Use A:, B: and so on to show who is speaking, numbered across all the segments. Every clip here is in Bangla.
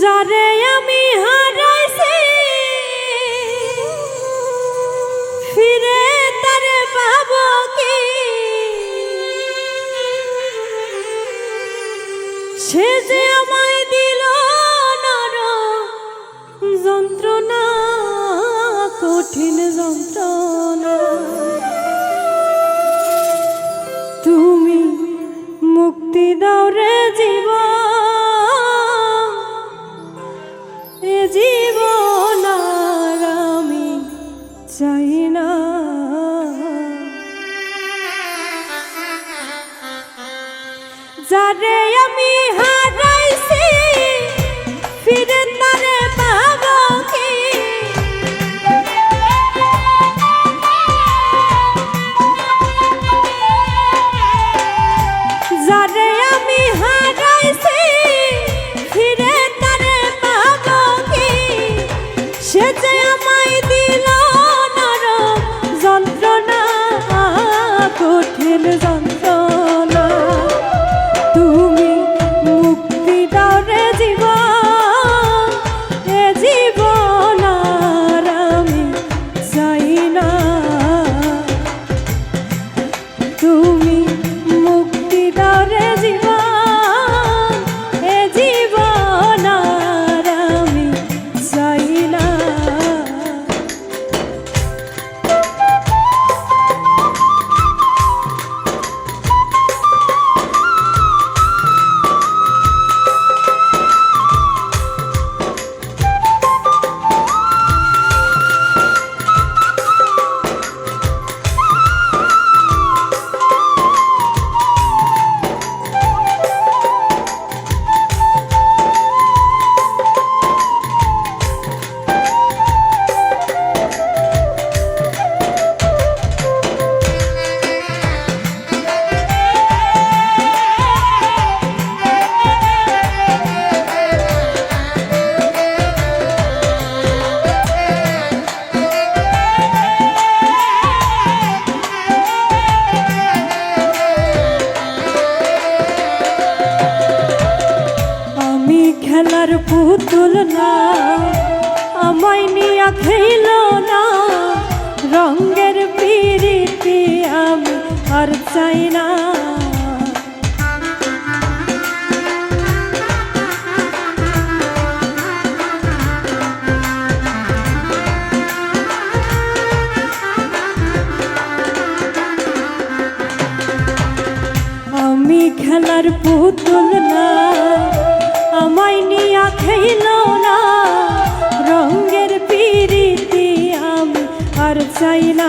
A: যারে আমি হারাইছি ফিরে তারে পাব কি? সে যে যারে আমি হারাইছি ফিরে তারে পাব কি? যারে আমি হারাইছি না আমায় নিয়া খেল না রঙ্গের পিড়িতে আমি আর চাই না। আর চাই না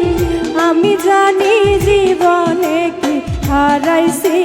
A: আমি জানি জীবনে কি হারাইছি।